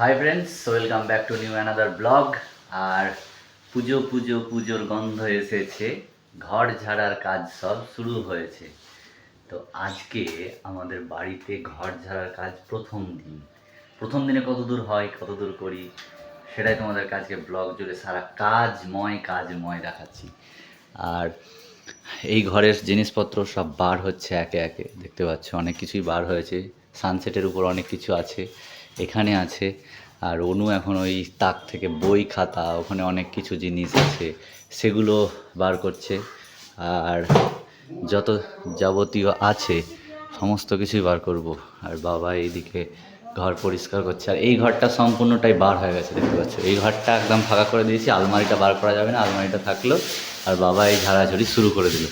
Hi friends welcome back to new another blog আর পুজো পুজো, পুজোর গন্ধ এসেছে। ঘর ঝাড়ার কাজ সব শুরু হয়েছে। তো আজকে আমাদের বাড়িতে ঘর ঝাড়ার কাজ প্রথম দিন। প্রথম দিনে কত দূর হয়, কত দূর করি, সেটাই তোমাদের কাজকে ব্লগ জুড়ে সারা কাজময় কাজময় দেখাচ্ছি। আর এই ঘরের জিনিসপত্র সব বার হচ্ছে একে একে। দেখতে পাচ্ছ, অনেক কিছুই বার হয়েছে। সানসেটের উপর অনেক কিছু আছে। এখানে আছে। আর অনু এখন ওই তাক থেকে বই খাতা, ওখানে অনেক কিছু জিনিস আছে, সেগুলো বার করছে। আর যত যাবতীয় আছে, সমস্ত কিছুই বার করব। আর বাবা এইদিকে ঘর পরিষ্কার করছে। আর এই ঘরটা সম্পূর্ণটাই বার হয়ে গেছে, দেখতে পাচ্ছ। এই ঘরটা একদম ফাঁকা করে দিয়েছি, আলমারিটা বার করা যাবে না, আলমারিটা থাকল। আর বাবা এই ঝাড়াঝাড়ি শুরু করে দিল।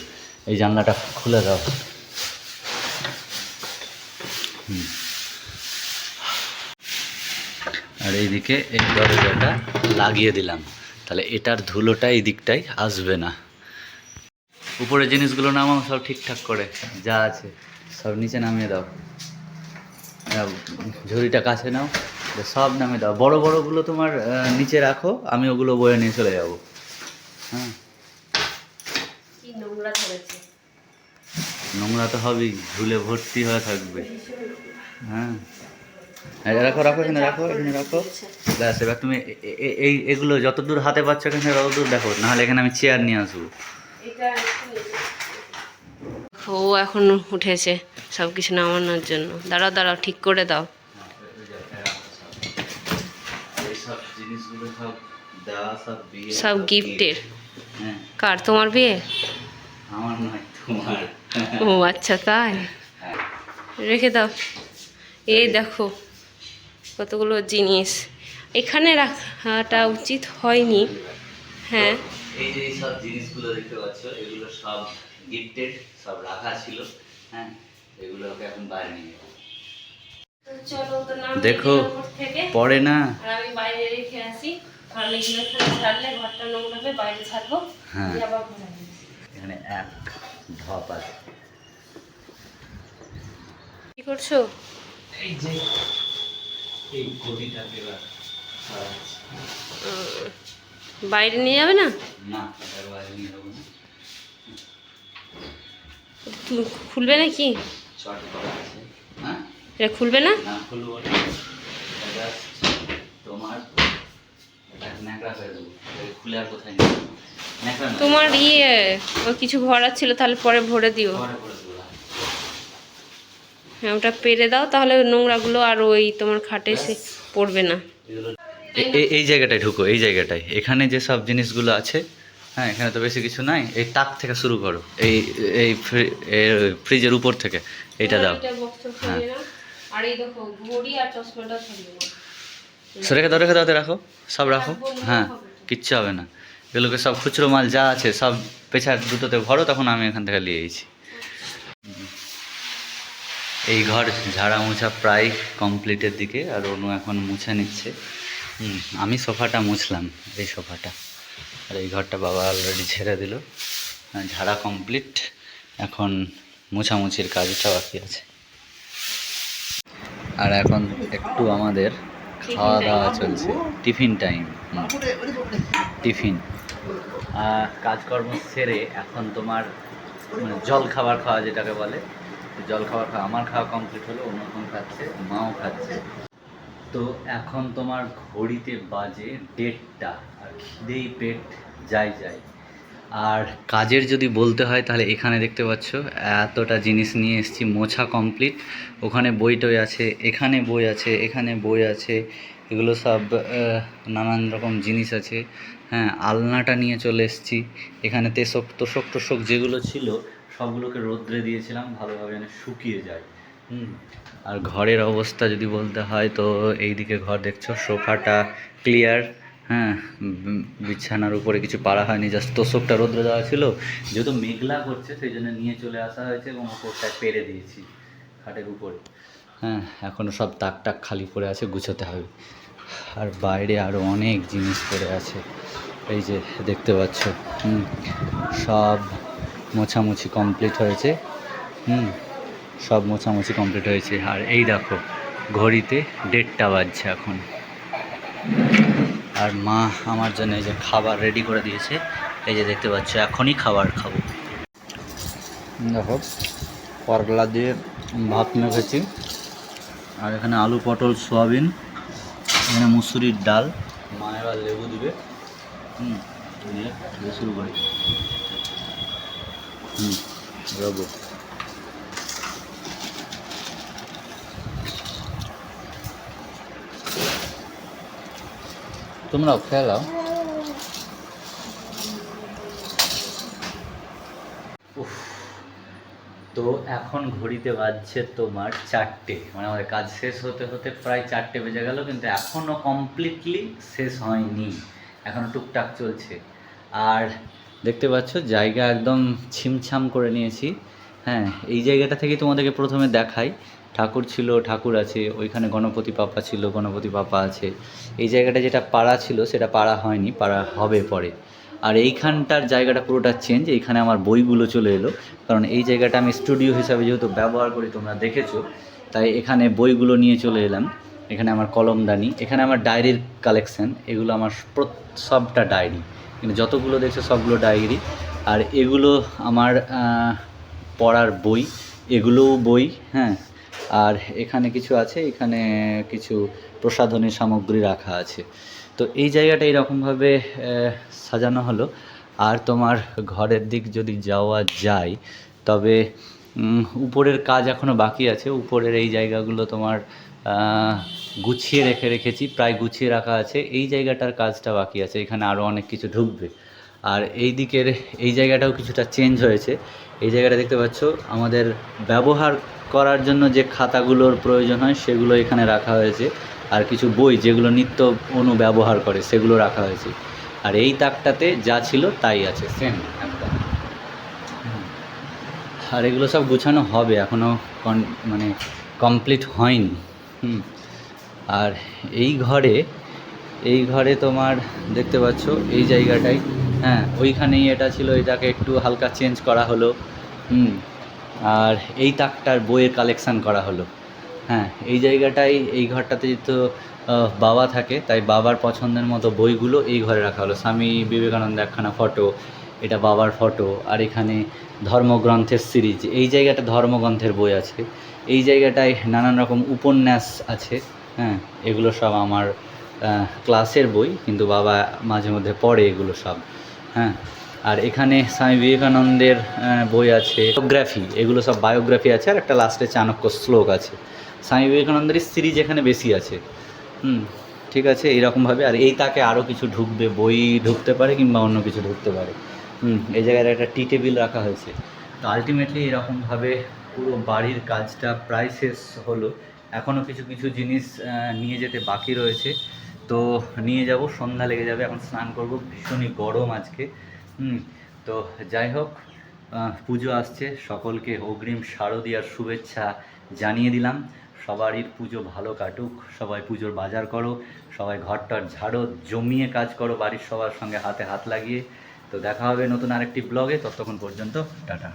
এই জানলাটা খুলে দাও। হুম। আর এইদিকে এই দরজাটা লাগিয়ে দিলাম। তাহলে এটার ধুলোটা এই দিকটাই আসবে না। উপরে জিনিসগুলো নামাও সব ঠিকঠাক করে যা আছে সব নিচে নামিয়ে দাও। ঝুড়িটা কাছে নাও সব নামিয়ে দাও। বড় বড়গুলো তোমার নিচে রাখো আমি ওগুলো বয়ে নিয়ে চলে যাব। হ্যাঁ। নোংরা তো হবেই ঝুলে ভর্তি হয়ে থাকবে। হ্যাঁ, রাখো রাখো এখানে রাখো এখানে রাখো। ব্যাস এবার তুমি এই এগুলো যত দূর হাতে পাচ্ছ এখানে থেকে তত দূর দেখো নাহলে এখানে আমি চেয়ার নিয়ে আসব। ও এখন উঠেছে সব কিছু নামানোর জন্য। দাঁড়াও দাঁড়াও ঠিক করে দাও। সব গিফটের হ্যাঁ কার তোমার বিয়ে? আমার নয় তোমার। ও আচ্ছা তাই? হ্যাঁ। রেখে দাও। এই দেখো কতগুলো জিনিস। এখানে রাখাটা উচিত হয়নি। হ্যাঁ। এই যে সব জিনিসগুলো দেখতে পাচ্ছ এগুলো সব গিফটেড সব রাখা ছিল। হ্যাঁ এগুলোকে এখন বাইরে নিয়ে যাব। চলো তো নাম দেখো পড়ে না। আর আমি বাইরে রেখে আসি। ঘরটা নোংরা হবে বাইরে ছাড়বো। হ্যাঁ। এখানে এক ঢপ আছে। কি করছ? এই যে এই বাইরে নিয়ে যাবে না? না বাইরে নিয়ে যাব না। তুমি খুলবে নাকি? হ্যাঁ? এটা খুলবে না? তোমার ইয়ে ওই কিছু ভরার ছিল তাহলে পরে ভরে দিও। হ্যাঁ ওটা পেরে দাও তাহলে নোংরাগুলো আর ওই তোমার খাটে এসে পড়বে না। এই জায়গাটায় ঢুকো এই জায়গাটায়। এখানে যে সব জিনিসগুলো আছে হ্যাঁ এখানে তো বেশি কিছু নাই এই তাক থেকে শুরু করো। এই এই ফ্রিজের উপর থেকে এইটা দাও। এটা সরিয়ে নাও। আর এই দেখো ঘড়ি আর চশমাটা। সো রেখে দাও রেখে দাও রাখো সব রাখো। হ্যাঁ কিচ্ছু হবে না। এগুলোকে সব খুচরো মাল যা আছে সব পেছার দুটোতে ভরো তখন আমি এখান থেকে নিয়ে এসেছি। এই ঘর ঝাড়া মোছা প্রায় কমপ্লিটের দিকে, আর অনু এখন মুছে নিচ্ছে। আমি সোফাটা মুছলাম, এই সোফাটা। আর এই ঘরটা বাবা অলরেডি ছেড়ে দিল। ঝাড়া কমপ্লিট এখন মোছামুছির কাজটা বাকি আছে। আর এখন একটু আমাদের খাওয়া দাওয়া চলছে। Tiffin time tiffin. কাজকর্ম সেরে এখন তোমার মানে জল খাবার খাওয়া যেটাকে বলে জল খাবার খাওয়া, আমার খাওয়া কমপ্লিট হলো, অন্য এখন খাচ্ছে, মাও খাচ্ছে। তো এখন তোমার ঘড়িতে বাজে দেড়টা, আর খিদেই পেট যাই যায়। আর কাজের যদি বলতে হয়, তাহলে এখানে দেখতে পাচ্ছ, এতটা জিনিস নিয়ে এসেছি, মোছা কমপ্লিট ওখানে বই টই আছে, এখানে বই আছে, এখানে বই আছে, এগুলো সব নানান রকম জিনিস আছে। হ্যাঁ আলনাটা নিয়ে চলে এসেছি। এখানে তেসক তোষক, টোষক যেগুলো ছিল সবগুলোকে রোদ্রে দিয়েছিলাম ভালোভাবে যেন শুকিয়ে যায়। হুম। আর ঘরের অবস্থা যদি বলতে হয় তো এইদিকে ঘর দেখছ সোফাটা ক্লিয়ার। হ্যাঁ বিছানার উপরে কিছু পাড়া হয়নি জাস্ট তোষকটা রোদ্রে দেওয়া ছিল। যেহেতু মেঘলা করছে সেই জন্য নিয়ে চলে আসা হয়েছে এবং ওপরটায় পেরে দিয়েছি খাটের উপরে। হ্যাঁ এখনও সব তাক টাক খালি পড়ে আছে গুছোতে হবে। আর বাইরে আরও অনেক জিনিস পড়ে আছে এই যে দেখতে পাচ্ছ। হুম সব মোছামুছি কমপ্লিট হয়েছে। হুম, সব মোছামুছি কমপ্লিট হয়েছে। আর এই দেখো, ঘড়িতে দেড়টা বাজছে এখন। আর মা আমার জন্য এই যে খাবার রেডি করে দিয়েছে। এই যে দেখতে পাচ্ছ, এখনই খাবার খাব। দেখো, করলা দিয়ে ভাত মেখেছি। আর এখানে আলু, পটল, সোয়াবিন, এখানে মুসুরির ডাল। মা এবার লেবু দিবে। হুম শুরু করি। হুম রবো তোমরাও খেলাও তো এখন ঘড়িতে বাজছে তোমার চারটে। মানে আমাদের কাজ শেষ হতে হতে প্রায় চারটে বেজে গেল, কিন্তু এখনও কমপ্লিটলি শেষ হয়নি। এখনও টুকটাক চলছে। আর দেখতে পাচ্ছ, জায়গা একদম ছিমছাম করে নিয়েছি। হ্যাঁ এই জায়গাটা থেকে তোমাদেরকে প্রথমে দেখাই। ঠাকুর ছিল, ঠাকুর আছে, ওইখানে গণপতি পাপা ছিল, গণপতি পাপা আছে। এই জায়গাটা যেটা পাড়া ছিল, সেটা পাড়া হয়নি, পাড়া হবে পরে। আর এইখানটার জায়গাটা পুরোটা চেঞ্জ এইখানে আমার বইগুলো চলে এলো। কারণ এই জায়গাটা আমি স্টুডিও হিসাবে যেহেতু ব্যবহার করি, তোমরা দেখেছ, তাই এখানে বইগুলো নিয়ে চলে এলাম। এখানে আমার কলমদানি, এখানে আমার ডায়েরির কালেকশান এগুলো আমার সবটা ডায়েরি কিন্তু যতগুলো দেখছ সবগুলো ডায়েরি আর এগুলো আমার পড়ার বই। এগুলোও বই হ্যাঁ। আর এখানে কিছু আছে, এখানে কিছু প্রসাধনী সামগ্রী রাখা আছে। তো এই জায়গাটা এরকমভাবে সাজানো হলো। আর তোমার ঘরের দিক যদি যাওয়া যায়, তবে উপরের কাজ এখনও বাকি আছে। উপরের এই জায়গাগুলো তোমার গুছিয়ে রেখে রেখেছি, প্রায় গুছিয়ে রাখা আছে। এই জায়গাটার কাজটা বাকি আছে, এখানে আরও অনেক কিছু ঢুকবে। আর এই দিকের, এই জায়গাটাও কিছুটা চেঞ্জ হয়েছে। এই জায়গাটা দেখতে পাচ্ছ, আমাদের ব্যবহার করার জন্য যে খাতাগুলোর প্রয়োজন হয়, সেগুলো এখানে রাখা হয়েছে। আর কিছু বই যেগুলো নিত্য অনু ব্যবহার করে, সেগুলো রাখা হয়েছে। আর এই তাকটাতে যা ছিল তাই আছে সেম আর এগুলো সব গুছানো হবে এখনও মানে কমপ্লিট হয়নি। হুম। আর এই ঘরে এই ঘরে তোমার দেখতে পাচ্ছ, এই জায়গাটাই। হ্যাঁ ওইখানেই এটা ছিল, এটাকে একটু হালকা চেঞ্জ করা হলো। হুম, আর এই তাকটার বইয়ের কালেকশান করা হলো। হ্যাঁ এই জায়গাটাই, এই ঘরটাতে তো বাবা থাকে, তাই বাবার পছন্দের মতো বইগুলো এই ঘরে রাখা হলো। স্বামী বিবেকানন্দ একখানা ফটো এটা বাবার ফটো আর এখানে ধর্মগ্রন্থের সিরিজ এই জায়গাটা ধর্মগ্রন্থের বই আছে। এই জায়গাটায় নানান রকম উপন্যাস আছে। হ্যাঁ এগুলো সব আমার ক্লাসের বই, কিন্তু বাবা মাঝে মধ্যে পড়ে এগুলো সব হ্যাঁ। আর এখানে স্বামী বিবেকানন্দের বই আছে বায়োগ্রাফি এগুলো সব বায়োগ্রাফি আছে, আর একটা লাস্টে চাণক্য শ্লোক আছে। স্বামী বিবেকানন্দের সিরিজ এখানে বেশি আছে, হুম, ঠিক আছে এইরকমভাবে আর এই তাকে আরও কিছু ঢুকবে, বই ঢুকতে পারে কিংবা অন্য কিছু ঢুকতে পারে, হুম, এই জায়গায় একটা টি টেবিল রাখা হয়েছে। তো আলটিমেটলি এরকমভাবে পুরো বাড়ির কাজটা প্রায় শেষ হলো। এখনও কিছু কিছু জিনিস নিয়ে যেতে বাকি রয়েছে। তো নিয়ে যাব, সন্ধ্যা লেগে যাবে, এখন স্নান করব, ভীষণই গরম আজকে। হুম, তো যাই হোক পুজো আসছে, সকলকে অগ্রিম শারদীয়ার শুভেচ্ছা জানিয়ে দিলাম। সবারই পুজো ভালো কাটুক, সবাই পুজোর বাজার করো, সবাই ঘরটার ঝাড়ো জমিয়ে কাজ করো, বাড়ির সবার সঙ্গে হাতে হাত লাগিয়ে। তো দেখা হবে নতুন আরেকটি ব্লগে, ততক্ষণ পর্যন্ত, টাটা।